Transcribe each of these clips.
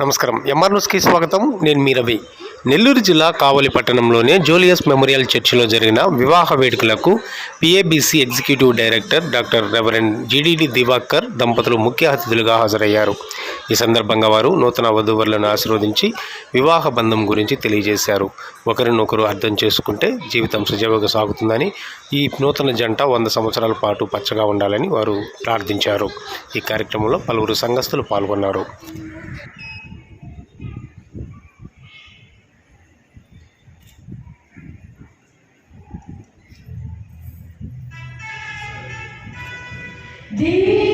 నమస్కారం. ఎంఆర్ న్యూస్కి స్వాగతం. నేను మీ రవి. నెల్లూరు జిల్లా కావలి పట్టణంలోని జూలియస్ మెమోరియల్ చర్చిలో జరిగిన వివాహ వేడుకలకు PABC executive director doctor reverend GDD Diwakar దంపతులు ముఖ్య అతిథులుగా హాజరయ్యారు. ఈ సందర్భంగా వారు నూతన వధూవరులను ఆశీర్వదించి వివాహ బంధం గురించి తెలియజేశారు. ఒకరినొకరు అర్థం చేసుకుంటే జీవితం సజీవంగా సాగుతుందని ఈ నూతన జంట వంద సంవత్సరాల పాటు పచ్చగా ఉండాలని వారు ప్రార్థించారు. ఈ కార్యక్రమంలో పలువురు సంఘస్థులు పాల్గొన్నారు. Deep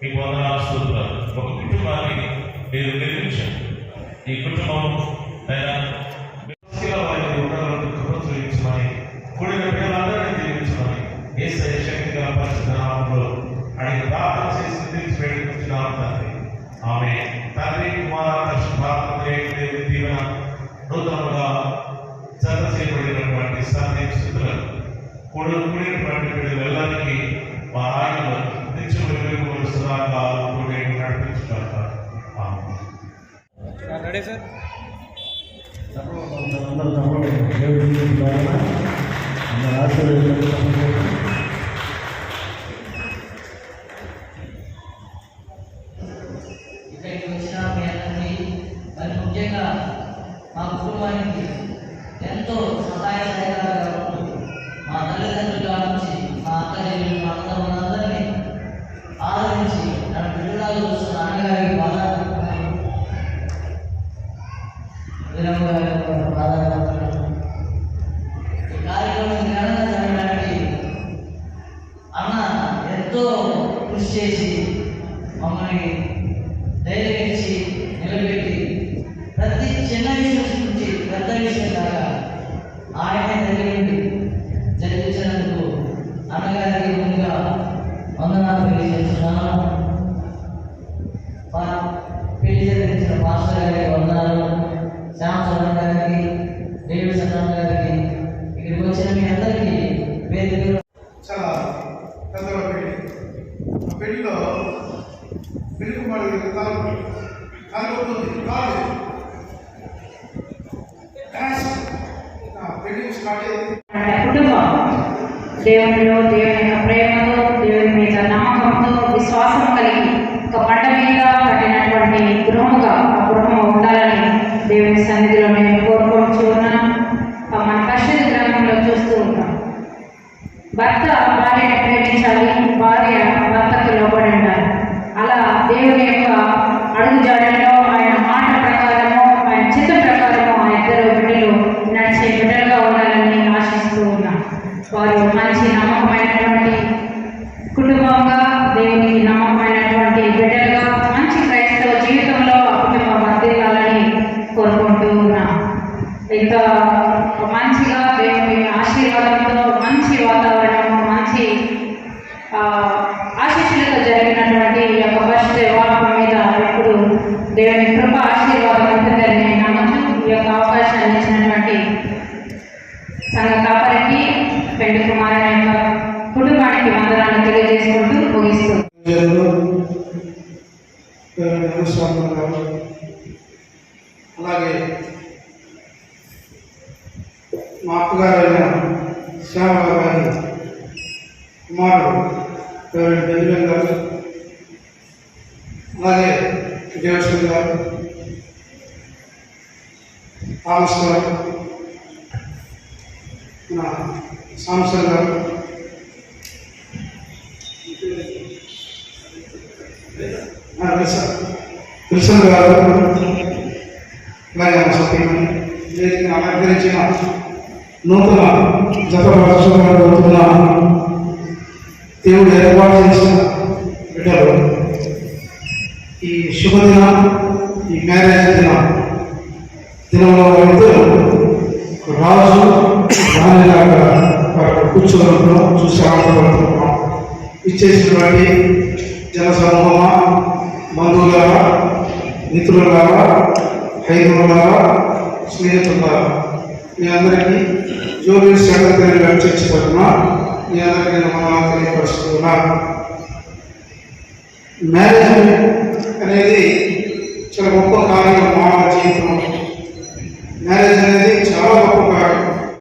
మీకు వందనాలు స్తోత్రాలు ఒక కుటుంబాన్ని మీరు నిర్మించారు ఈ కుటుంబం చేయబడినటువంటి సందేశ స్థితులను కూడి కూడినటువంటి వీళ్ళు వెళ్ళడానికి మా ఆయన నిత్యం వెలుగు సదాకాలం నేను నడిపించుతాను రెడీ సార్ అందరూ తమ్ముడు దేవుడి ద్వారా అందరూ ఆశీర్వదించారు ఇక్కడికి వచ్చిన మీ అందరికీ మరి ముఖ్యంగా మా కుటుంబానికి ఎంతో సహాయ సహకారాలుగా వందనాలు తెలియజేస్తున్నాను. పెళ్ళి జరిగించిన పాస్టర్ గారికి వందనాలు. శ్యామ్ చరణ్ గారికి డేవిడ్ సత్యం గారికి ఇక్కడికి వచ్చిన మీ అందరికీ పేరు చాలా పెద్దల పెళ్ళి పెళ్ళిలో పెళ్ళి కుమారుడు కాలు కాలుతుంది కాలు డాష్ ఆ పెళ్ళి స్టార్ట్ అయింది మన కుటుంబం దేవునిలో దేవుని యొక్క ప్రేమతో దేవుని మీద నమ్మకంతో విశ్వాసం కలిగి ఒక పంట మీద కట్టినటువంటి గృహముగా ఆ గృహము ఉండాలని దేవుని సన్నిధిలో కాపరికి రెండు కుమారుల యొక్క కుటుంబానికి వందనాలు తెలియజేసుకుంటూ ముగిస్తుంది అలాగే మా అక్కగారైన శ్యామల గారి కుమారుడు బెంజమిన్ గారు? అలాగే విజయలక్ష్మి గారు? థామస్ మన సాంసన్ గారు. కృష్ణ గారు. మరి మన అలంకరించిన నూతన జత పరచుకున్న దేవుడు ఏర్పాటు చేసిన బిడ్డలు. ఈ శుభదిన ఈ మ్యారేజ్ దిన దినంలో ఇద్దరు రాజు కూర్చోవడంలో చూసి ఆనందపడుతున్నాం ఇచ్చేసినటువంటి జనసమూహమా బంధువులారా మిత్రులారా హైదరాబాద్ స్నేహితులారా మీ అందరికీ జోబీ సెక్రటరీ గారు చర్చి తరఫున మీ అందరికీ నేను తెలియపరుస్తున్నా. మేనేజ్మెంట్ అనేది చాలా గొప్ప కార్యం మానవ జీవితం మ్యారేజ్ అనేది